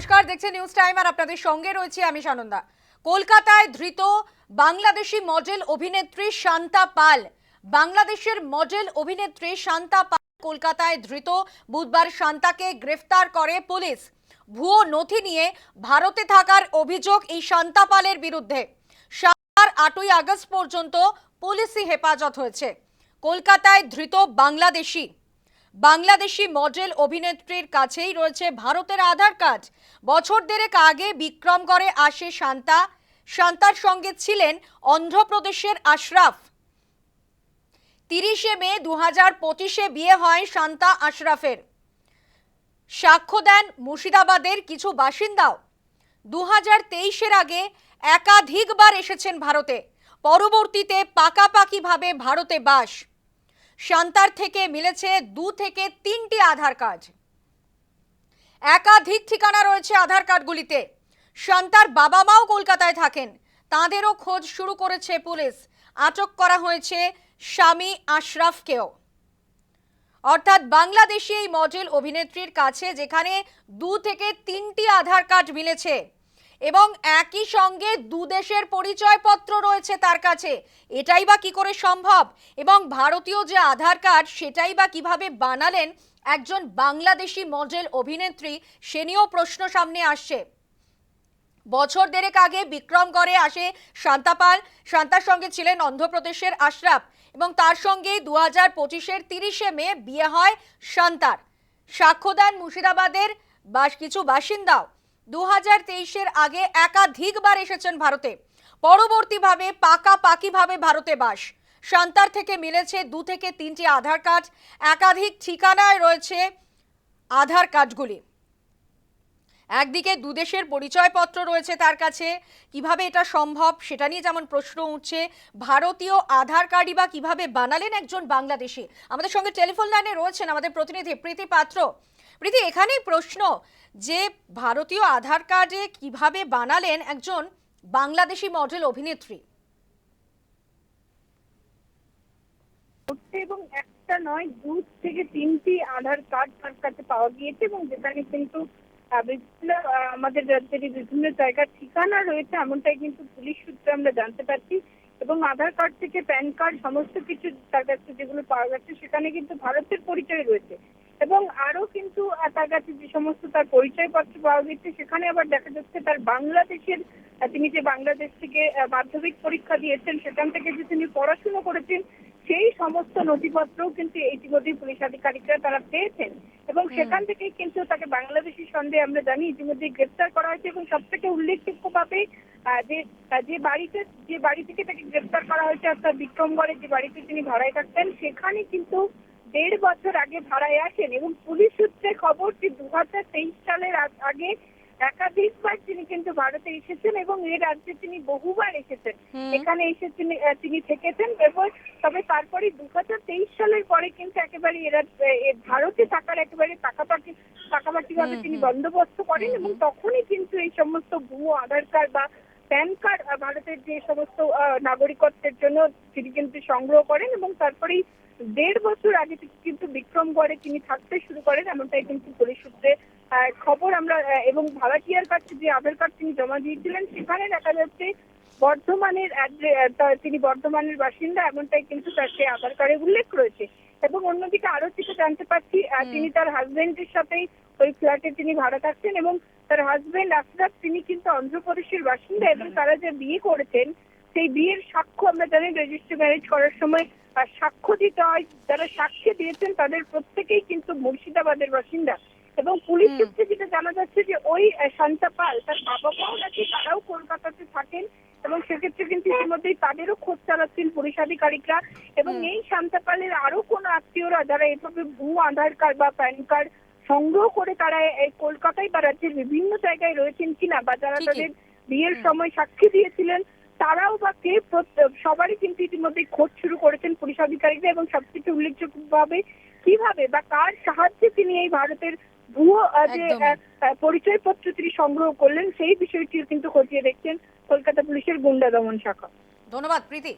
নমস্কার, দেখছেন news time আর আপনাদের সঙ্গে রয়েছে আমি সানন্দা। কলকাতায় ধৃত বাংলাদেশি মডেল অভিনেত্রী শান্তা পাল। বাংলাদেশের মডেল অভিনেত্রী শান্তা পাল কলকাতায় ধৃত। বুধবার শান্তাকে গ্রেফতার করে পুলিশ। ভুয়ো নথি নিয়ে ভারতে থাকার অভিযোগ এই শান্তা পালের বিরুদ্ধে। শান্তার আটই আগস্ট পর্যন্ত পুলিশি হেফাজত হয়েছে। কলকাতায় ধৃত বাংলাদেশি বাংলাদেশি মডেল অভিনেত্রীর কাছেই রয়েছে ভারতের আধার কার্ড। বছর দেড়েক আগে বিক্রম করে আসে শান্তা। শান্তার সঙ্গে ছিলেন অন্ধ্রপ্রদেশের আশরাফ। তিরিশে মে দু হাজার পঁচিশে বিয়ে হয় শান্তা আশরাফের। সাক্ষ্য দেন মুর্শিদাবাদের কিছু বাসিন্দাও। দু হাজার তেইশের আগে একাধিকবার এসেছেন ভারতে। পরবর্তীতে পাকাপাকিভাবে ভারতে বাস। শান্তার থেকে মিলেছে দু থেকে তিনটি আধার কার্ড। একাধিক ঠিকানা রয়েছে আধার কার্ডগুলিতে। শান্তার বাবা মাও কলকাতায় থাকেন। তাঁদেরও খোঁজ শুরু করেছে পুলিশ। আটক করা হয়েছে স্বামী আশরাফকেও। অর্থাৎ বাংলাদেশি এই মডেল অভিনেত্রীর কাছে যেখানে দু থেকে তিনটি আধার কার্ড মিলেছে। এবং একই সঙ্গে দু দেশের পরিচয়পত্র রয়েছে তার কাছে। এটাই বা কি করে সম্ভব? এবং ভারতীয় যে আধার কার্ড, সেটাই বা কীভাবে বানালেন একজন বাংলাদেশি মডেল অভিনেত্রী, সে নিয়েও প্রশ্ন সামনে আসছে। বছর দেড়েক আগে বিক্রমগড়ে আসে শান্তাপাল শান্তার সঙ্গে ছিলেন অন্ধ্রপ্রদেশের আশরাফ এবং তার সঙ্গে দু হাজার পঁচিশের তিরিশে মে বিয়ে হয় শান্তার। সাক্ষ্য দেন মুর্শিদাবাদের বাস কিছু বাসিন্দাও। দু হাজার তেইশের আগে একাধিকবার এসেছেন ভারতে। পরবর্তীভাবে পাকাপাকিভাবে ভারতে বাস। শান্তার থেকে মিলেছে দু থেকে তিনটি আধার কার্ড। একাধিক ঠিকানায় রয়েছে আধার কার্ডগুলি। একদিকে দুদেশের পরিচয়পত্র রয়েছে তার কাছে। কীভাবে এটা সম্ভব সেটা নিয়ে যেমন প্রশ্ন উঠছে, ভারতীয় আধার কার্ডই বা কীভাবে বানালেন একজন বাংলাদেশি? আমাদের সঙ্গে টেলিফোন লাইনে রয়েছেন আমাদের প্রতিনিধি প্রীতি পাত্র। প্রীতি, এখানেই প্রশ্ন, যে ভারতীয় আধার কার্ডে কীভাবে বানালেন একজন বাংলাদেশি মডেল অভিনেত্রী? এবং একটা নয়, দু থেকে তিনটি আধার কার্ড তার কাছে পাওয়া গিয়েছে এবং যেখানে কিন্তু বিভিন্ন আমাদের রাজ্যের বিভিন্ন জায়গার ঠিকানা রয়েছে, এমনটাই কিন্তু পুলিশ সূত্রে আমরা জানতে পারছি এবং আধার কার্ড থেকে প্যান কার্ড, সমস্ত কিছু তার কাছে যেগুলো পাওয়া যাচ্ছে সেখানে কিন্তু ভারতের পরিচয় রয়েছে। এবং আরও কিন্তু তার কাছে যে সমস্ত তার পরিচয়পত্র পাওয়া গেছে সেখানে আবার দেখা যাচ্ছে তার বাংলাদেশের তিনি যে বাংলাদেশ থেকে মাধ্যমিক পরীক্ষা দিয়েছেন সেখান থেকে যে তিনি পড়াশোনা করেছেন সেই সমস্ত নথিপত্রও কিন্তু ইতিমধ্যেই পুলিশ আধিকারিকরা তারা পেয়েছেন। এবং সেখান থেকেই কিন্তু তাকে বাংলাদেশি সন্দেহে আমরা জানি ইতিমধ্যে গ্রেপ্তার করা হয়েছে এবং সব থেকে উল্লেখযোগ্যভাবে আহ, যে যে বাড়িতে যে বাড়ি থেকে তাকে গ্রেপ্তার করা হয়েছে অর্থাৎ বিক্রমগড়ে যে বাড়িতে তিনি ভাড়ায় থাকতেন সেখানে কিন্তু দেড় বছর আগে ভাড়ায় আসেন এবং পুলিশ সূত্রে খবর যে দু হাজার তেইশ সালের আগে একাধিকবার তিনি কিন্তু ভারতে এসেছেন এবং এই রাজ্যে তিনি বহুবার এসেছেন। এখানে এসে তিনি তিনি থেকেছেন এবং তবে তারপরে দু হাজার তেইশ সালের পরে কিন্তু একেবারে এরা এ ভারতে থাকার একেবারে পাকাপাকি পাকাপাকি ভাবে তিনি বন্দোবস্ত করেন এবং তখনই কিন্তু এই সমস্ত ভুয়ো আধার কার্ড বা প্যান কার্ড ভারতের যে সমস্ত নাগরিকত্বের জন্য তিনি কিন্তু সংগ্রহ করেন এবং তারপরেই দেড় বছর আগে কিন্তু বিক্রমগড়ে তিনি থাকতে শুরু করেন, এমনটাই কিন্তু পুলিশ সূত্রে খবর আমরা এবং ভাড়াটিয়ার কাছে যে আধার কার্ড তিনি জমা দিয়েছিলেন সেখানে দেখা যাচ্ছে বর্ধমানের তিনি বর্ধমানের বাসিন্দা এমনটাই কিন্তু তার সেই আধার কার্ডে উল্লেখ রয়েছে। এবং অন্যদিকে আরও কিছু জানতে পারছি তিনি তার হাজবেন্ডের সাথেই ওই ফ্ল্যাটে তিনি ভাড়া থাকছেন এবং তার হাজবেন্ড আশরাফ তিনি কিন্তু অন্ধ্রপ্রদেশের বাসিন্দা এবং তারা যে বিয়ে করেছেন সেই বিয়ের সাক্ষ্য আমরা জানি রেজিস্ট্রি ম্যারেজ করার সময় সাক্ষ্য দিতে হয় যারা সাক্ষী দিয়েছেন তাদের প্রত্যেকেই কিন্তু মুর্শিদাবাদের বাসিন্দা। এবং পুলিশ। সূত্রে যেটা জানা যাচ্ছে যে ওই শান্তা পাল তার বাবা মাও নাকি তারাও কলকাতাতে থাকেন এবং সেক্ষেত্রে কিন্তু ইতিমধ্যেই তাদেরও খোঁজ চালাচ্ছেন পুলিশ আধিকারিকরা। এবং এই শান্তা পালের আরও কোনো আত্মীয়রা যারা এভাবে ভুয়ো আধার কার্ড বা প্যান কার্ড সংগ্রহ করে তারা এই কলকাতায় বা রাজ্যের বিভিন্ন জায়গায় রয়েছেন কিনা বা যারা তাদের বিয়ের সময় সাক্ষী দিয়েছিলেন তারাও বা কে সবারই কিন্তু ইতিমধ্যে খোঁজ শুরু করেছেন পুলিশ আধিকারিকরা এবং সবথেকে উল্লেখযোগ্যভাবে কীভাবে বা কার সাহায্যে তিনি এই ভারতের ভুয়ো যে পরিচয় পরিচয়পত্র তিনি সংগ্রহ করলেন সেই বিষয়টিও কিন্তু খতিয়ে দেখছেন কলকাতা পুলিশের গুন্ডা দমন শাখা। ধন্যবাদ প্রীতি।